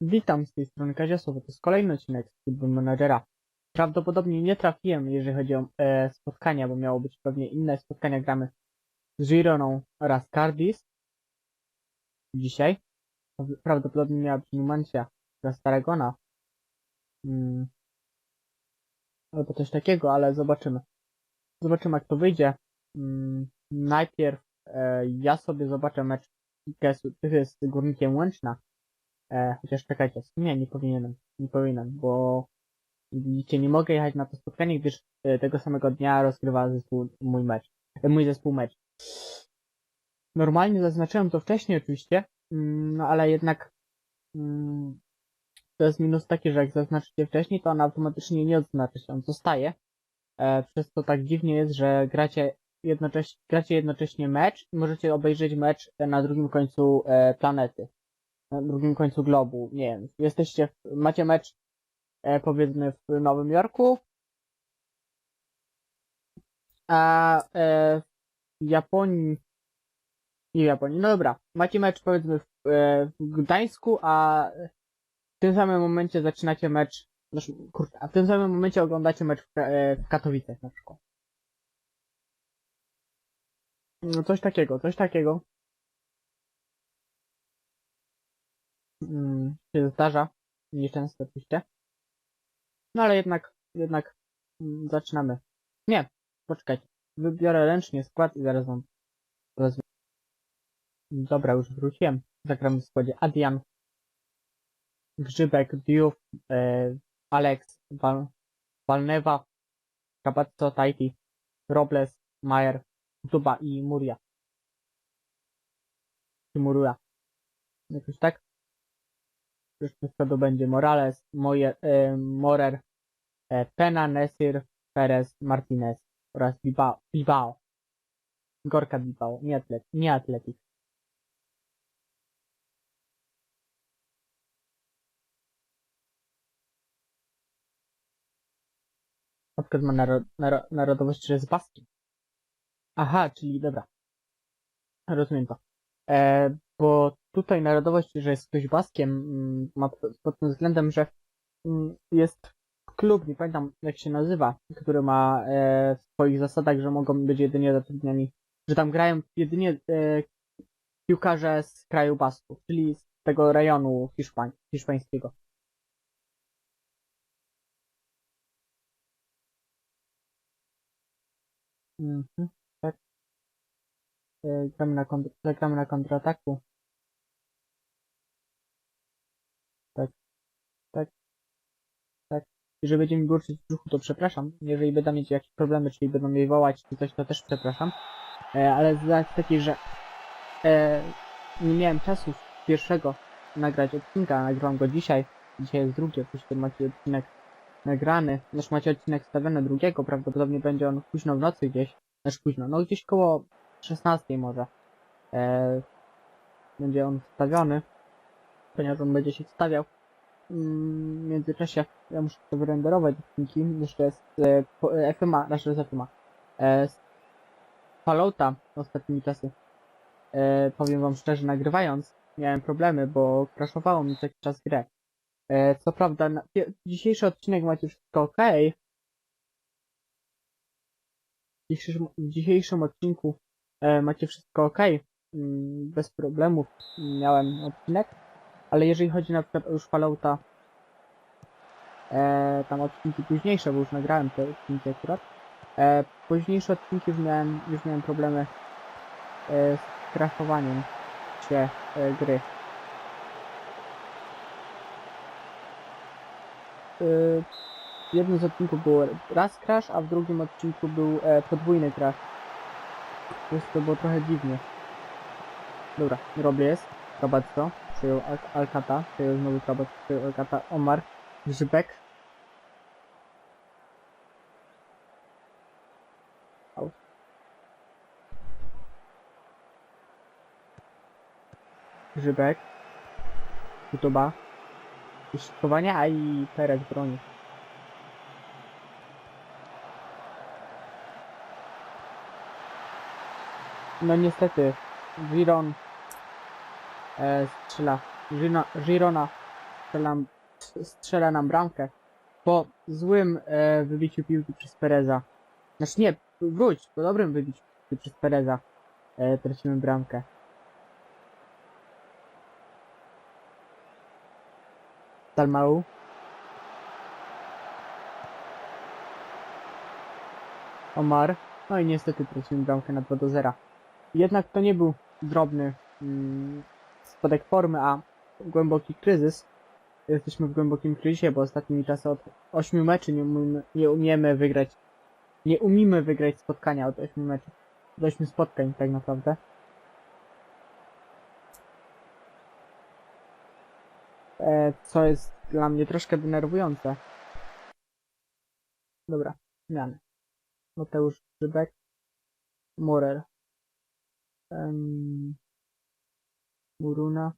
Witam z tej strony Kaziasowa. To jest kolejny odcinek z Football Managera. Prawdopodobnie nie trafiłem, jeżeli chodzi o e, spotkania, bo miało być pewnie inne spotkania. Gramy z Gironą oraz Cardis. Dzisiaj. Prawdopodobnie miała być Numancia oraz Tarragona. Hmm. Albo coś takiego, ale zobaczymy. Zobaczymy jak to wyjdzie. Hmm. Najpierw e, ja sobie zobaczę mecz z Górnikiem Łęczna. E, chociaż czekajcie, sumie nie powinienem, nie powinienem, bo widzicie, nie mogę jechać na to spotkanie, gdyż e, tego samego dnia rozgrywa zespół, mój mecz, e, mój zespół mecz. Normalnie zaznaczyłem to wcześniej oczywiście, mm, no ale jednak mm, to jest minus taki, że jak zaznaczycie wcześniej, to on automatycznie nie odznaczy się, on zostaje. E, przez to tak dziwnie jest, że gracie jednocześnie, gracie jednocześnie mecz i możecie obejrzeć mecz na drugim końcu e, planety na drugim końcu globu, nie wiem, jesteście, w, macie mecz e, powiedzmy w Nowym Jorku, a e, w Japonii, nie w Japonii, no dobra, macie mecz powiedzmy w, e, w Gdańsku, a w tym samym momencie zaczynacie mecz, znaczy, kurde, a w tym samym momencie oglądacie mecz w, e, w Katowicach na przykład. No coś takiego, coś takiego. Mm, się zdarza. Nieczęsto oczywiście. No ale jednak, jednak mm, zaczynamy. Nie, poczekajcie. Wybiorę ręcznie skład i zaraz wam. Dobra, już wróciłem. Zagramy w składzie Adian, Grzybek, Diuf, e, Alex, Val, Valneva, Capazzo, Taiti, Robles, Mayer, Duba i Muria. Czy Muria. Jakoś tak? Przyszłym składu będzie Morales, Moje, e, Morer, e, Pena, Nesir, Perez, Martinez oraz Bilbao. Bilbao. Gorka Bilbao, nie, atlet, nie Atletik. Przykład ma naro, naro, narodowość, że jest baskiem. Aha, czyli dobra. Rozumiem to. E, bo tutaj narodowość, że jest ktoś baskiem, mm, ma pod tym względem, że mm, jest klub, nie pamiętam jak się nazywa, który ma e, w swoich zasadach, że mogą być jedynie zatrudniani, że tam grają jedynie e, piłkarze z kraju Basków, czyli z tego rejonu Hiszpań, hiszpańskiego. Mhm, tak. E, gramy na kontrataku. Jeżeli będzie mi burczyć w brzuchu, to przepraszam. Jeżeli będę mieć jakieś problemy, czyli będą mnie wołać czy coś, to też przepraszam. E, ale z racji takiej, że e, nie miałem czasu pierwszego nagrać odcinka, nagrywam go dzisiaj. Dzisiaj jest drugi, oczywiście macie odcinek nagrany. Znaczy macie odcinek stawiony drugiego, prawdopodobnie będzie on późno w nocy gdzieś. Znaczy późno, no gdzieś koło 16 może. E, będzie on wstawiony, ponieważ on będzie się wstawiał. W międzyczasie ja muszę to wyrenderować odcinki, jeszcze z e, e, FMA, znaczy z FMA, e, z Fallouta ostatnimi czasy. E, powiem wam szczerze, nagrywając, miałem problemy, bo crashowało mi jakiś czas grę. E, co prawda, na, dzisiejszy odcinek macie wszystko ok. W dzisiejszym, w dzisiejszym odcinku e, macie wszystko ok. Mm, bez problemów miałem odcinek. Ale jeżeli chodzi na przykład już Fallouta, e, tam odcinki późniejsze, bo już nagrałem te odcinki akurat, e, późniejsze odcinki już miałem, już miałem problemy e, z crashowaniem się e, gry. E, w jednym z odcinków był raz crash, a w drugim odcinku był e, podwójny crash. Więc to było trochę dziwnie. Dobra, robię jest. Robacko, przyjął Al Alcata, przyjął znowu Kabat, przyjął Alcata, Omar, Grzybek. Grzybek. Kutuba. Szykowania, a i Perez broni. No niestety, Giron e, strzela Girona, Girona strzelam, strzela nam bramkę po złym e, wybiciu piłki przez Pereza. Znaczy nie, wróć, po dobrym wybiciu piłki przez Pereza e, tracimy bramkę. Dalmau. Omar. No i niestety tracimy bramkę na 2 do 0. Jednak to nie był drobny mm, spadek formy, a głęboki kryzys. Jesteśmy w głębokim kryzysie, bo ostatnimi czasy od 8 meczy nie umiemy, nie umiemy wygrać. Nie umimy wygrać spotkania od 8 meczów. Od 8 spotkań tak naprawdę. E, co jest dla mnie troszkę denerwujące. Dobra, zmiany. Mateusz Grzybek. Morel. Em, Muruna.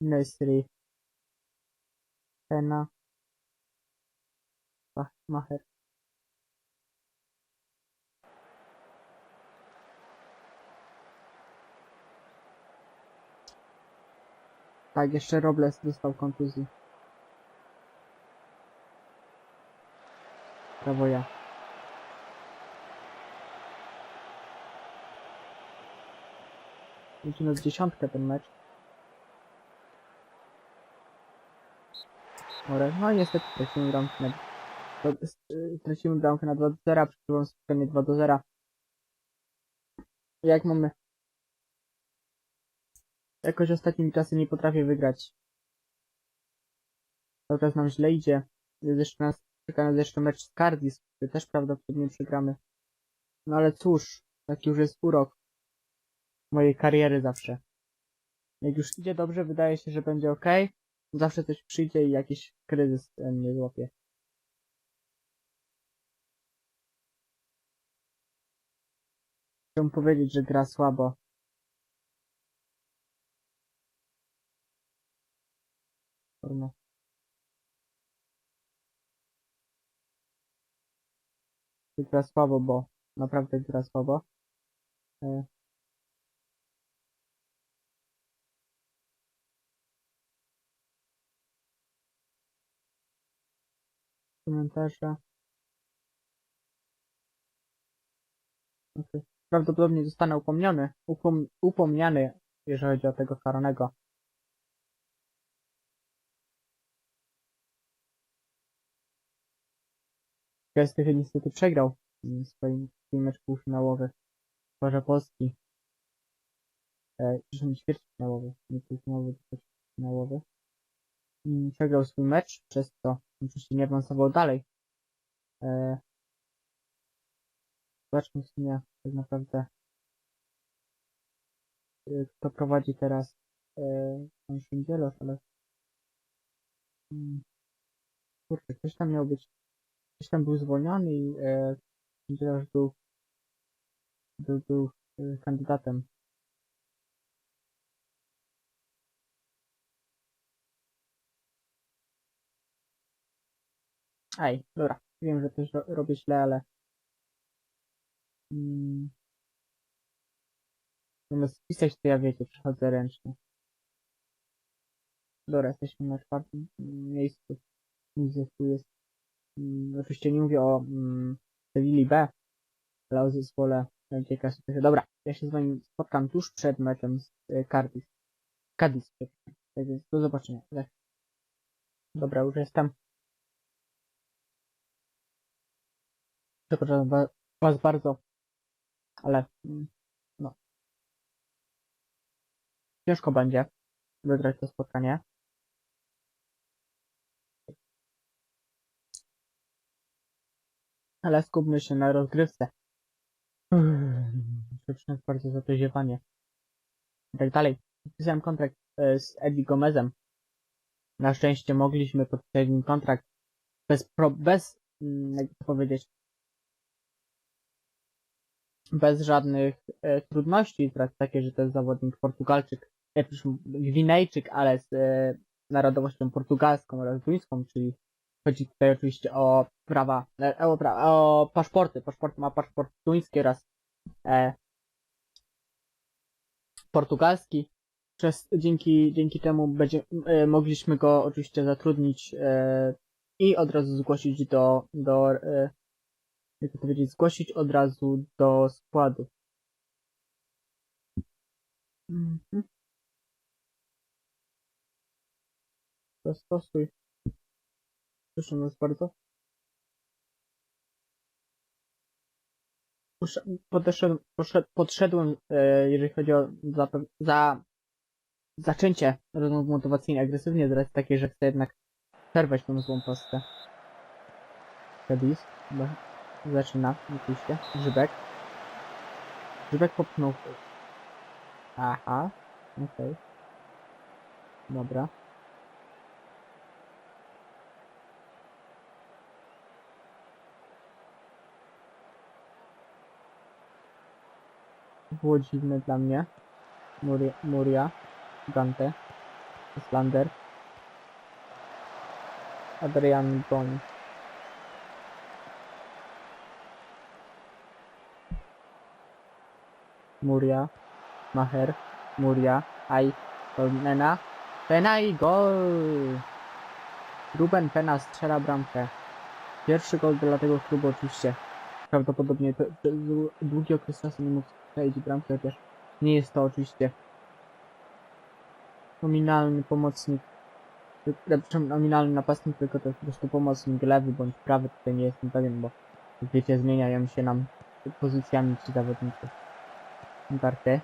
Nesri. Hena. Macher. Tak, jeszcze Robles dostał kontuzji. Prawo ja. Na dziesiątkę ten mecz. More. No niestety tracimy bramkę na... y, Tracimy bramkę na 2 do 0, przegrywam spotkanie 2 do 0. Jak mamy... Jakoś ostatnimi czasy nie potrafię wygrać. Cały czas nam źle idzie. Jest jeszcze nas, czeka nas jeszcze mecz z Cardis, który też prawdopodobnie przegramy. No ale cóż, taki już jest urok mojej kariery zawsze. Jak już idzie dobrze, wydaje się, że będzie ok. Zawsze coś przyjdzie i jakiś kryzys mnie złapie. Chciałbym powiedzieć, że gra słabo. Trudno. Gra słabo, bo naprawdę gra słabo. E, Prawdopodobnie zostanę upomniony, upom, upomniany, jeżeli chodzi o tego karanego. Gestych niestety przegrał mm, swoim, swój mecz półfinałowy w Parze Polski. E, przepraszam, ćwierćfinałowy, nie półfinałowy, tylko ćwierćfinałowy. Mm, Przegrał swój mecz, przez co oczywiście nie awansował dalej. E, zobaczmy w sumie tak naprawdę e, kto prowadzi teraz e, pan Szyndzielosz, ale mm, kurczę, ktoś tam miał być ktoś tam był zwolniony i e, Szyndzielosz był był, był e, kandydatem. Ej, dobra, wiem, że też ro robię źle, ale mm, zamiast pisać, to ja wiecie, przechodzę ręcznie. Dobra, jesteśmy na czwartym miejscu. Widzę, tu jest mm, oczywiście nie mówię o mm, Sewilli B, ale o zespole Super. Dobra, ja się z wami spotkam tuż przed meczem z e, Cardiff. Cadiz, przepraszam. Tak więc do zobaczenia. Tak. Dobra, już jestem. Przepraszam wa- was bardzo, ale mm, no. Ciężko będzie wygrać to spotkanie. Ale skupmy się na rozgrywce. Przepraszam bardzo za to ziewanie. I tak dalej. Podpisałem kontrakt e, z Eddie Gomezem. Na szczęście mogliśmy podpisać kontrakt bez, pro, bez, mm, jakby to powiedzieć, bez żadnych e, trudności, z racji takiej, że to jest zawodnik Portugalczyk, e, Gwinejczyk, ale z e, narodowością portugalską oraz duńską, czyli chodzi tutaj oczywiście o prawa, e, o, pra, o paszporty. Paszport ma paszport duński oraz e, portugalski. przez, dzięki, dzięki temu będzie, e, mogliśmy go oczywiście zatrudnić e, i od razu zgłosić do, do e, jak to powiedzieć, zgłosić od razu do składu. Mhm. Zastosuj. Proszę nas bardzo. Poszedł, podszedłem, e, jeżeli chodzi o za, za zaczęcie rozmów motywacyjnej agresywnie z racji takiej, że chcę jednak przerwać tą złą postę. Kedis chyba zaczyna, oczywiście. Grzybek. Grzybek popchnął. Aha, okej. Dobra. Było dziwne dla mnie. Muria, Muria Dante, Islander, Adrian Broń. Muria, Maher, Muria, Aj, Pena, Pena i gol! Ruben Pena strzela bramkę. Pierwszy gol dla tego klubu oczywiście. Prawdopodobnie pe- długi okres czasu nie mógł strzelić bramkę, chociaż nie jest to oczywiście nominalny pomocnik, ty- przepraszam, nominalny napastnik, tylko to jest po prostu pomocnik lewy bądź prawy, tutaj nie jestem pewien, bo wiecie, zmieniają się nam pozycjami ci zawodnicy. Darte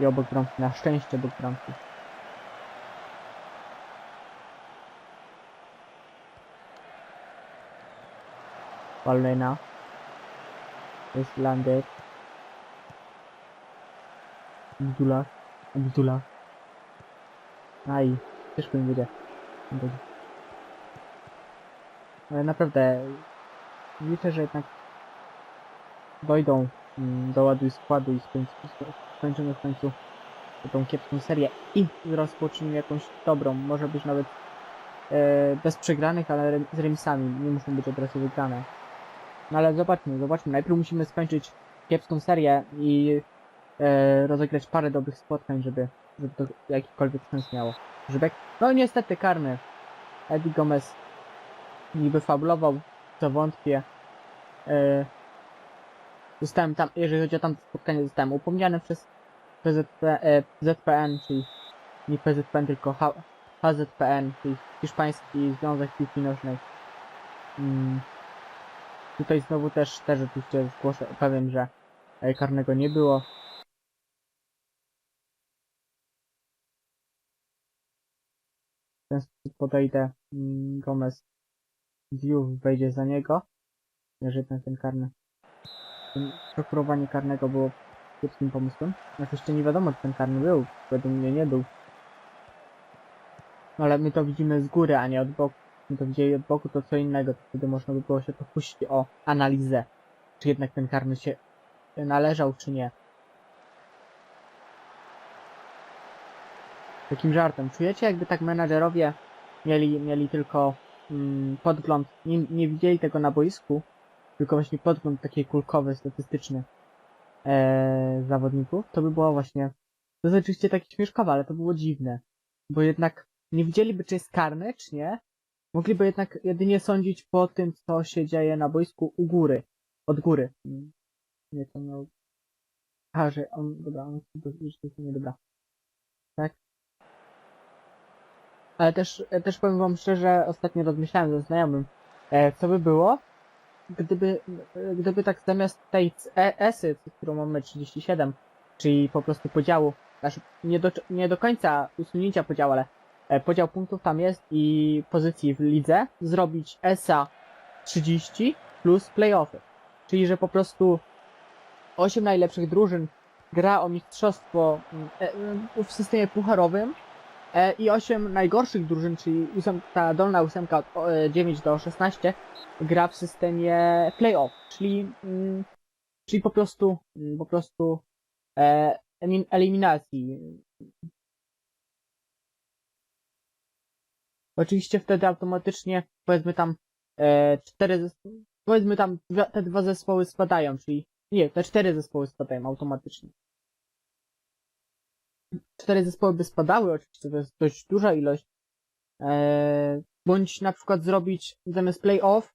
i obok bramki, na szczęście obok bramki. Palena. Islander. Abdullah. Abdullah. Aj, ciężko mi. Będzie. Ale naprawdę liczę, że jednak dojdą mm, do ładu i składu i skończy, skończymy w końcu tą kiepską serię i rozpoczniemy jakąś dobrą, może być nawet e, bez przegranych, ale z remisami, nie muszą być od razu wygrane. No ale zobaczmy, zobaczmy. Najpierw musimy skończyć kiepską serię i e, rozegrać parę dobrych spotkań, żeby, żeby to jakikolwiek sens miało. Żybek? No niestety karny. Eddie Gomez niby fabulował, co wątpię. E, zostałem tam, jeżeli chodzi o tamte spotkanie, zostałem upomniany przez PZP, e, ZPN, czyli nie PZPN, tylko H, HZPN, czyli Hiszpański Związek Piłki Nożnej. Mm. Tutaj znowu też, też oczywiście zgłoszę, powiem, że e, karnego nie było. W ten sposób podejdę mm, Gomez View wejdzie za niego. Jeżeli ten, ten karny. Prokurowanie karnego było kiepskim pomysłem. Oczywiście nie wiadomo, czy ten karny był. Według mnie nie był. No, Ale my to widzimy z góry, a nie od boku. My to widzieli od boku, to co innego. To wtedy można by było się pokusić o analizę. Czy jednak ten karny się należał, czy nie. Takim żartem. Czujecie, jakby tak menadżerowie mieli, mieli tylko mm, podgląd, nie, nie widzieli tego na boisku, tylko właśnie podgląd taki kulkowy, statystyczny e, zawodników, to by było właśnie, to jest oczywiście takie śmieszkowe, ale to było dziwne, bo jednak nie widzieliby, czy jest karny, czy nie, mogliby jednak jedynie sądzić po tym, co się dzieje na boisku u góry, od góry. Nie, to miał... A, że on, dobra, on już to nie dobra. Tak? Ale też, też powiem wam szczerze, ostatnio rozmyślałem ze znajomym, e, co by było, gdyby, gdyby tak zamiast tej e, esy, którą mamy 37, czyli po prostu podziału, znaczy nie do, nie do końca usunięcia podziału, ale e, podział punktów tam jest i pozycji w lidze, zrobić ESA 30 plus playoffy. Czyli, że po prostu 8 najlepszych drużyn gra o mistrzostwo mm, e, w systemie pucharowym, i 8 najgorszych drużyn, czyli ósem, ta dolna ósemka od o, e, 9 do 16 gra w systemie playoff, czyli, mm, czyli po prostu mm, po prostu e, elim- eliminacji. Oczywiście wtedy automatycznie powiedzmy tam e, cztery powiedzmy tam te dwa zespoły spadają, czyli nie, te cztery zespoły spadają automatycznie. Cztery zespoły by spadały, oczywiście to jest dość duża ilość, e, bądź na przykład zrobić zamiast play-off,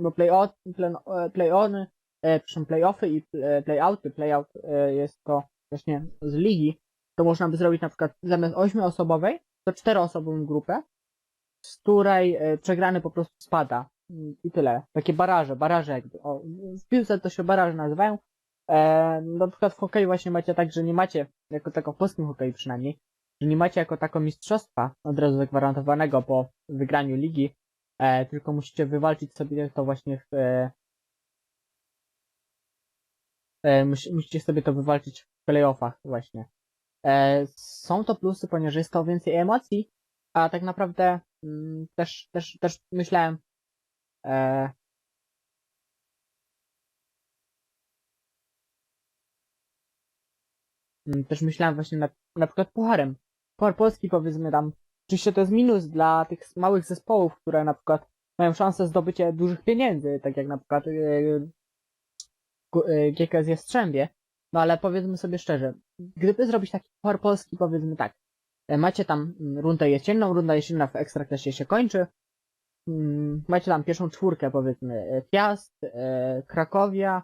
bo play-out, play- play-ony, e, przepraszam, play-offy i e, play-outy, play-out e, jest to właśnie z ligi, to można by zrobić na przykład zamiast ośmioosobowej, to czteroosobową grupę, z której e, przegrany po prostu spada. I tyle. Takie baraże, baraże jakby. O, w piłce to się baraże nazywają. E, na przykład w hokeju właśnie macie tak, że nie macie, jako tako w polskim hokeju przynajmniej, że nie macie jako tako mistrzostwa od razu zagwarantowanego po wygraniu ligi, e, tylko musicie wywalczyć sobie to właśnie w, e, e, musi, musicie sobie to wywalczyć w playoffach właśnie. E, są to plusy, ponieważ jest to więcej emocji, a tak naprawdę mm, też, też, też myślałem e, też myślałem właśnie nad na przykład pucharem. Puchar Polski powiedzmy tam, oczywiście to jest minus dla tych małych zespołów, które na przykład mają szansę zdobycia dużych pieniędzy, tak jak na przykład e, Gu- e, GKS Jastrzębie, no ale powiedzmy sobie szczerze, gdyby zrobić taki puchar polski, powiedzmy tak, e, macie tam mm, rundę jesienną, runda jesienna w Ekstraklasie się kończy, Mm, macie tam pierwszą czwórkę powiedzmy, e, Piast, e, Krakowia, e,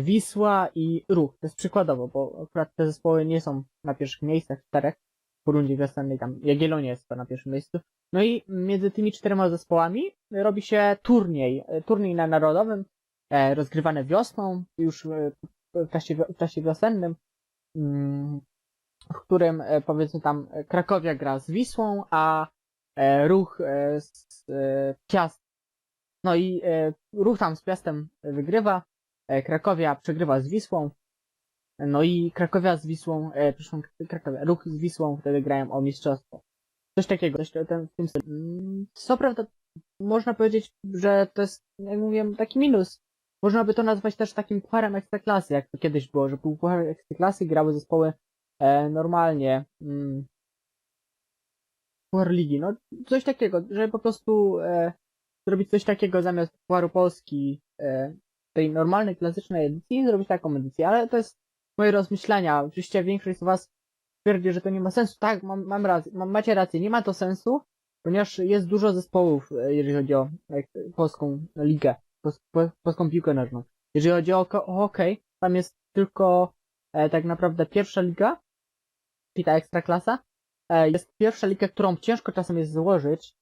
Wisła i Ruch, to jest przykładowo, bo akurat te zespoły nie są na pierwszych miejscach, czterech, po rundzie wiosennej tam Jagiellonia jest na pierwszym miejscu, no i między tymi czterema zespołami robi się turniej, e, turniej na narodowym, e, rozgrywany wiosną, już e, w czasie, w czasie wiosennym, mm, w którym e, powiedzmy tam e, Krakowia gra z Wisłą, a e, Ruch e, z e, Piast. No i e, Ruch tam z Piastem wygrywa, e, Krakowia przegrywa z Wisłą, no i Krakowia z Wisłą, e, przepraszam, Krakowia, Ruch z Wisłą wtedy grają o mistrzostwo. Coś takiego, coś ten, w tym stylu. Mm, Co prawda, można powiedzieć, że to jest, jak mówiłem, taki minus. Można by to nazwać też takim pucharem ekstraklasy, jak to kiedyś było, że był puchar ekstraklasy grały zespoły e, normalnie. Mm, puchar ligi, no coś takiego, że po prostu e, zrobić coś takiego zamiast pucharu Polski, e, tej normalnej, klasycznej edycji, zrobić taką edycję, ale to jest moje rozmyślania. Oczywiście większość z was twierdzi, że to nie ma sensu. Tak, mam, mam rację, mam, macie rację, nie ma to sensu, ponieważ jest dużo zespołów, e, jeżeli chodzi o e, polską ligę, pos, po, polską piłkę nożną. Jeżeli chodzi o, o hokej, tam jest tylko e, tak naprawdę pierwsza liga, czyli ta ekstraklasa. E, jest pierwsza liga, którą ciężko czasem jest złożyć,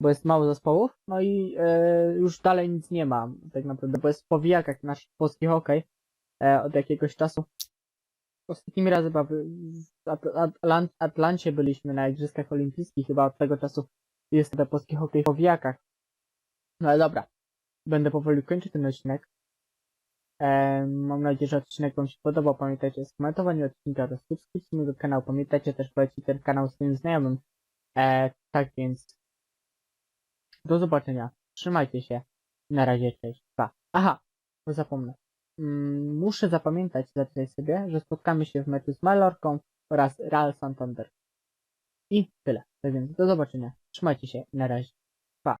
bo jest mało zespołów, no i e, już dalej nic nie ma, tak naprawdę, bo jest w powijakach nasz polski hokej e, od jakiegoś czasu. Ostatnimi razy chyba w w At- Atlan- Atlancie byliśmy na Igrzyskach Olimpijskich, chyba od tego czasu jest ten polski hokej w powijakach. No ale dobra, będę powoli kończyć ten odcinek. E, mam nadzieję, że odcinek Wam się podobał. Pamiętajcie o skomentowaniu odcinka oraz subskrypcji mojego kanału. Pamiętajcie też polecić ten kanał swoim znajomym. E, tak więc do zobaczenia. Trzymajcie się. Na razie, cześć. Pa. Aha, bo zapomnę. Mm, muszę zapamiętać, zapisać sobie, że spotkamy się w meczu z Mallorcą oraz Real Santander. I tyle. Tak więc do zobaczenia. Trzymajcie się. Na razie.